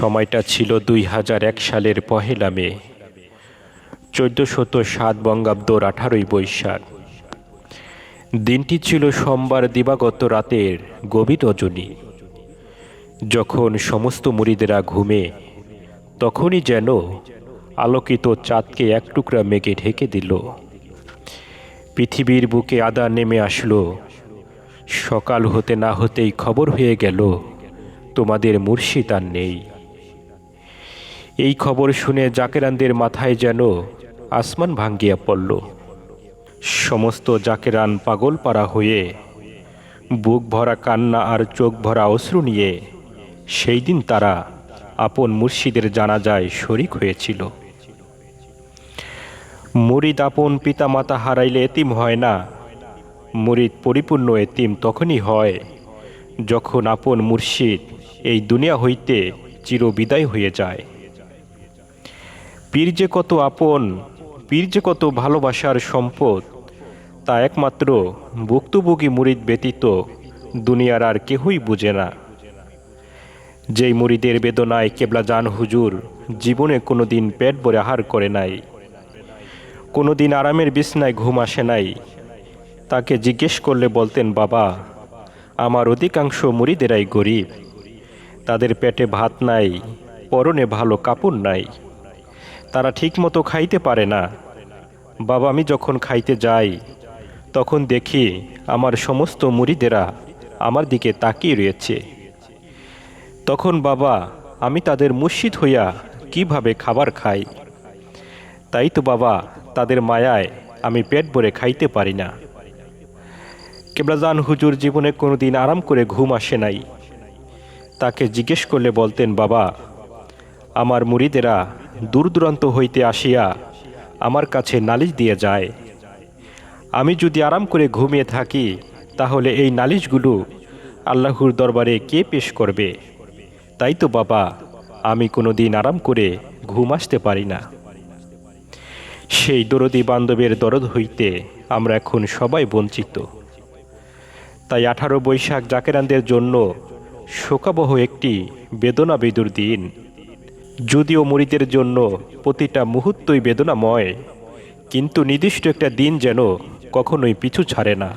সময়টা ছিল দুই হাজার এক সালের পহেলা মে, চোদ্দশত সাত বঙ্গাব্দর আঠারোই বৈশাখ। দিনটি ছিল সোমবার দিবাগত রাতের গভীর রজনী। যখন সমস্ত মুড়িদেরা ঘুমে, তখনই যেন আলোকিত চাঁদকে এক টুকরা মেঘে ঢেকে দিল। পৃথিবীর বুকে আদা নেমে আসলো, সকাল হতে না হতেই খবর হয়ে গেল, তোমাদের মুর্শিদ আর নেই। এই খবর শুনে জাকেরানদের মাথায় যেন আসমান ভাঙ্গিয়া পড়ল। সমস্ত জাকেরান পাগল পাড়া হয়ে বুক ভরা কান্না আর চোখ ভরা অশ্রু নিয়ে সেই দিন তারা আপন মুর্শিদের জানাজায় শরিক হয়েছিল। মুরিদ আপন পিতা মাতা হারাইলে এতিম হয় না। মুরিদ পরিপূর্ণ এতিম তখনই হয় যখন আপন মুর্শিদ এই দুনিয়া হইতে চিরবিদায় হয়ে যায়। পীর যে কত আপন, পীর যে কত ভালোবাসার সম্পদ, তা একমাত্র ভুক্তভোগী মুরিদ ব্যতীত দুনিয়ার আর কেহই বুঝে না। যেই মুরিদের বেদনায় কেবলা জান হুজুর জীবনে কোনো দিন পেট ভরে আহার করে নাই কোনো দিন আরামের বিছনায় ঘুম আসে নাই, তাকে জিজ্ঞেস করলে বলতেন, বাবা, আমার অধিকাংশ মুড়িদেরাই গরিব, তাদের পেটে ভাত নাই, পরনে ভালো কাপড় নাই। তারা ঠিকমতো খাইতে পারে না। বাবা, আমি যখন খাইতে যাই, তখন দেখি আমার সমস্ত মুড়িদেরা আমার দিকে তাকিয়ে রয়েছে। তখন বাবা, আমি তাদের মুর্শিদ হইয়া কীভাবে খাবার খাই? তাই তো বাবা, তাদের মায়ায় আমি পেট ভরে খাইতে পারি না। কেবলাজান হুজুর জীবনে কোনো দিন আরাম করে ঘুম আসে নাই। তাকে জিজ্ঞেস করলে বলতেন, বাবা, আমার মুড়িদেরা দূর দূরান্ত হইতে আসিয়া আমার কাছে নালিশ দিয়ে যায়, আমি যদি আরাম করে ঘুমিয়ে থাকি, তাহলে এই নালিশগুলো আল্লাহর দরবারে কে পেশ করবে? তাই তো বাবা, আমি কোনো দিন আরাম করে ঘুম আসতে পারি না। সেই দরদি বান্ধবের দরদ হইতে আমরা এখন সবাই বঞ্চিত। তাই আঠারো বৈশাখ জাকেরানদের জন্য শোকাবহ একটি বেদনা বেদুর দিন। যদিও মুড়িদের জন্য প্রতিটা মুহূর্তই বেদনাময়, কিন্তু নির্দিষ্ট একটা দিন যেন কখনোই পিছু ছাড়ে না।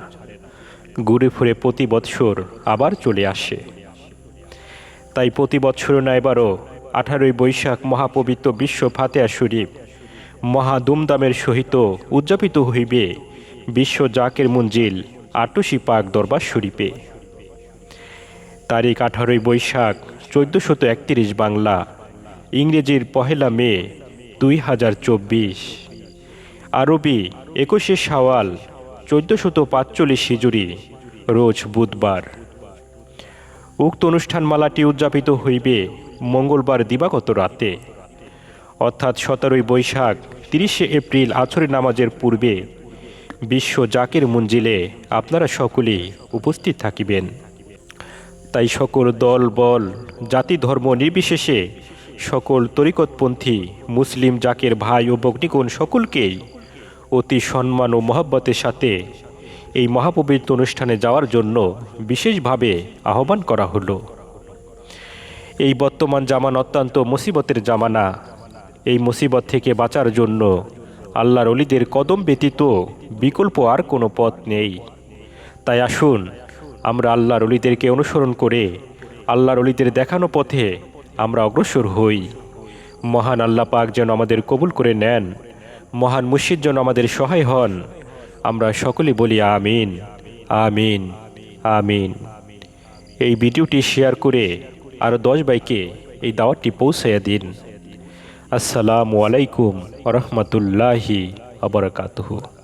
ঘুরে ফুরে প্রতি বৎসর আবার চলে আসে। তাই প্রতি বৎসর না এবারও আঠারোই বৈশাখ মহাপবিত্র বিশ্ব ফাতেহা শরীফ মহা দুমদামের সহিত উদযাপিত হইবে বিশ্ব জাকের মঞ্জিল আটশি পাক দরবার শরীফে। তারিখ আঠারোই বৈশাখ চোদ্দোশত একত্রিশ বাংলা ইংরেজির পহেলা মে দুই হাজার চব্বিশ। আরবি একুশে সাওয়াল চোদ্দোশত পাঁচচল্লিশ হিজুরি, রোজ বুধবার। উক্ত অনুষ্ঠানমালাটি উদযাপিত হইবে মঙ্গলবার দিবাগত রাতে। অর্থাৎ সতেরোই বৈশাখ, তিরিশে এপ্রিল আছরের নামাজের পূর্বে বিশ্ব জাকের মঞ্জিলে আপনারা সকলেই উপস্থিত থাকিবেন। তাই সকল দল, বল, জাতি, ধর্ম নির্বিশেষে সকল তরিকতপন্থী, মুসলিম জাকের ভাই ও বগ্নিকোণ সকলকেই অতি সম্মান ও মহব্বতের সাথে এই মহাপবিত্র অনুষ্ঠানে যাওয়ার জন্য বিশেষভাবে আহ্বান করা হলো। এই বর্তমান জামান অত্যন্ত মুসিবতের জামানা। এই মুসিবত থেকে বাঁচার জন্য আল্লাহর অলিদের কদম ব্যতীত বিকল্প আর কোনো পথ নেই। তাই আসুন, আমরা আল্লাহর অলিদেরকে অনুসরণ করে আল্লাহর অলিদের দেখানো পথে আমরা অগ্রসর হই। মহান আল্লাহ পাক যেন আমাদের কবুল করে নেন। মহান মুর্শিদ যেন আমাদের সহায় হন। আমরা সকলে বলি আমিন আমিন আমিন। এই ভিডিওটি শেয়ার করে আরও দশ বাইকে এই দাওয়াতটি পৌঁছাইয়া দিন। আসসালামু আলাইকুম রহমতুল্লাহি আবরকাতহু